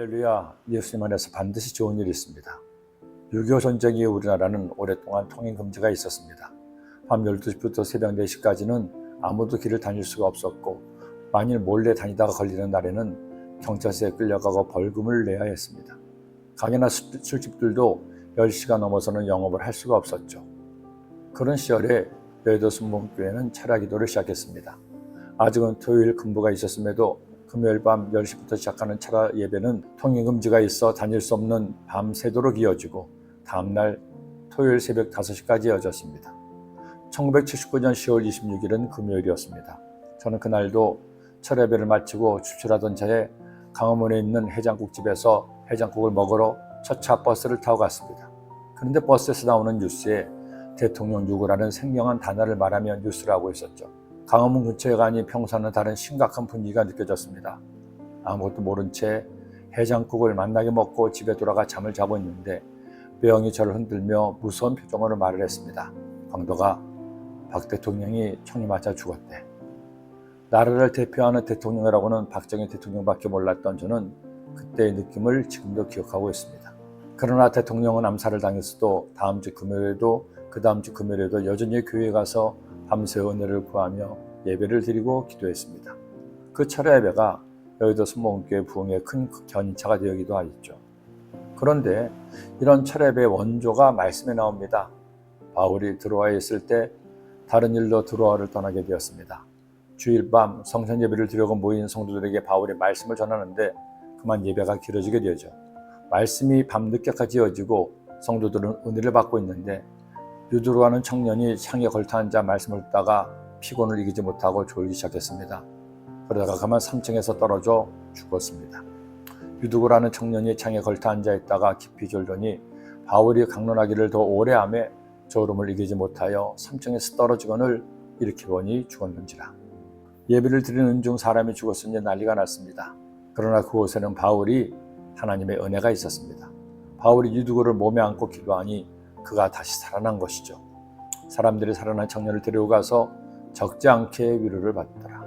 할렐루야, 예수님 안에서 반드시 좋은 일이 있습니다. 6.25 전쟁 이후 우리나라는 오랫동안 통행 금지가 있었습니다. 밤 12시부터 새벽 4시까지는 아무도 길을 다닐 수가 없었고 만일 몰래 다니다가 걸리는 날에는 경찰서에 끌려가고 벌금을 내야 했습니다. 가게나 술- 술집들도 10시가 넘어서는 영업을 할 수가 없었죠. 그런 시절에 여의도 순복교회는 철야 기도를 시작했습니다. 아직은 토요일 근무가 있었음에도 금요일 밤 10시부터 시작하는 철야 예배는 통행 금지가 있어 다닐 수 없는 밤 새도록 이어지고 다음날 토요일 새벽 5시까지 이어졌습니다. 1979년 10월 26일은 금요일이었습니다. 저는 그날도 철예배를 마치고 출출하던 차에 강화문에 있는 해장국집에서 해장국을 먹으러 첫차 버스를 타고 갔습니다. 그런데 버스에서 나오는 뉴스에 대통령 누구라는 생경한 단어를 말하며 뉴스를 하고 있었죠. 강화문 근처에 가니 평소와는 다른 심각한 분위기가 느껴졌습니다. 아무것도 모른 채 해장국을 만나게 먹고 집에 돌아가 잠을 자고 있는데 매형이 저를 흔들며 무서운 표정으로 말을 했습니다. 강도가 박 대통령이 총이 맞아 죽었대. 나라를 대표하는 대통령이라고는 박정희 대통령밖에 몰랐던 저는 그때의 느낌을 지금도 기억하고 있습니다. 그러나 대통령은 암살을 당했어도 다음 주 금요일에도 그 다음 주 금요일에도 여전히 교회에 가서 밤새 은혜를 구하며 예배를 드리고 기도했습니다. 그 철야 예배가 여의도 순복음교회 부흥의 큰 견인차가 되기도 하였죠. 그런데 이런 철야 예배의 원조가 말씀에 나옵니다. 바울이 들어와 있을 때 다른 일로 들어와를 떠나게 되었습니다. 주일 밤 성전 예배를 드려고 모인 성도들에게 바울의 말씀을 전하는데 그만 예배가 길어지게 되죠. 말씀이 밤늦게까지 이어지고 성도들은 은혜를 받고 있는데 유두로 하는 청년이 창에 걸터 앉아 말씀을 듣다가 피곤을 이기지 못하고 졸기 시작했습니다. 그러다가 그만 3층에서 떨어져 죽었습니다. 유두고라는 청년이 창에 걸터 앉아 있다가 깊이 졸더니 바울이 강론하기를 더 오래 함에 졸음을 이기지 못하여 3층에서 떨어지거늘 일으켜 보니 죽었는지라. 예배를 드리는 중 사람이 죽었으니 난리가 났습니다. 그러나 그곳에는 바울이 하나님의 은혜가 있었습니다. 바울이 유두고를 몸에 안고 기도하니 그가 다시 살아난 것이죠. 사람들이 살아난 청년을 데리고 가서 적지 않게 위로를 받더라.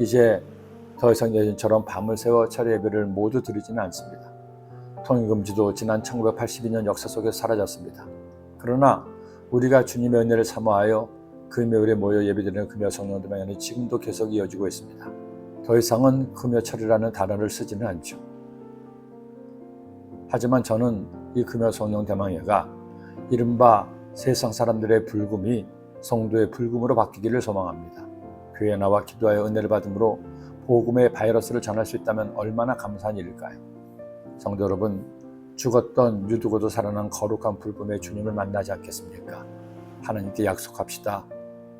이제 더 이상 예전처럼 밤을 새워 철야 예배를 모두 드리지는 않습니다. 통일금지도 지난 1982년 역사 속에 사라졌습니다. 그러나 우리가 주님의 은혜를 사모하여 금요일에 모여 예배드리는 금요 성령들 방향은 지금도 계속 이어지고 있습니다. 더 이상은 금요철이라는 단어를 쓰지는 않죠. 하지만 저는 이 금요 성령 대망회가 이른바 세상 사람들의 불금이 성도의 불금으로 바뀌기를 소망합니다. 교회 나와 기도하여 은혜를 받음으로 복음의 바이러스를 전할 수 있다면 얼마나 감사한 일일까요? 성도 여러분, 죽었던 유두고도 살아난 거룩한 불금의 주님을 만나지 않겠습니까? 하나님께 약속합시다.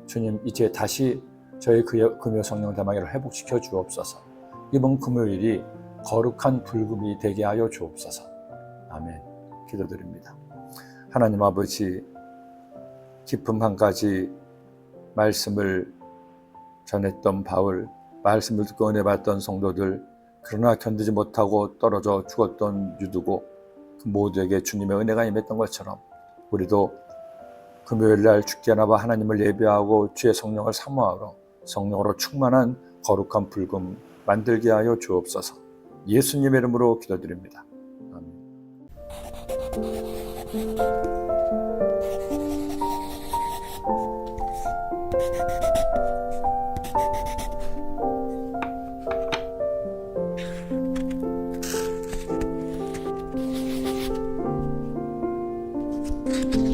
주님, 이제 다시 저희 그 금요 성령 대망회를 회복시켜 주옵소서. 이번 금요일이 거룩한 불금이 되게 하여 주옵소서. 아멘. 기도드립니다. 하나님 아버지, 깊은 밤까지 말씀을 전했던 바울, 말씀을 듣고 은혜 받던 성도들, 그러나 견디지 못하고 떨어져 죽었던 유두고 그 모두에게 주님의 은혜가 임했던 것처럼 우리도 금요일 날 죽게 나봐 하나님을 예배하고 주의 성령을 사모하러 성령으로 충만한 거룩한 불금 만들게 하여 주옵소서. 예수님의 이름으로 기도드립니다. 아멘. thank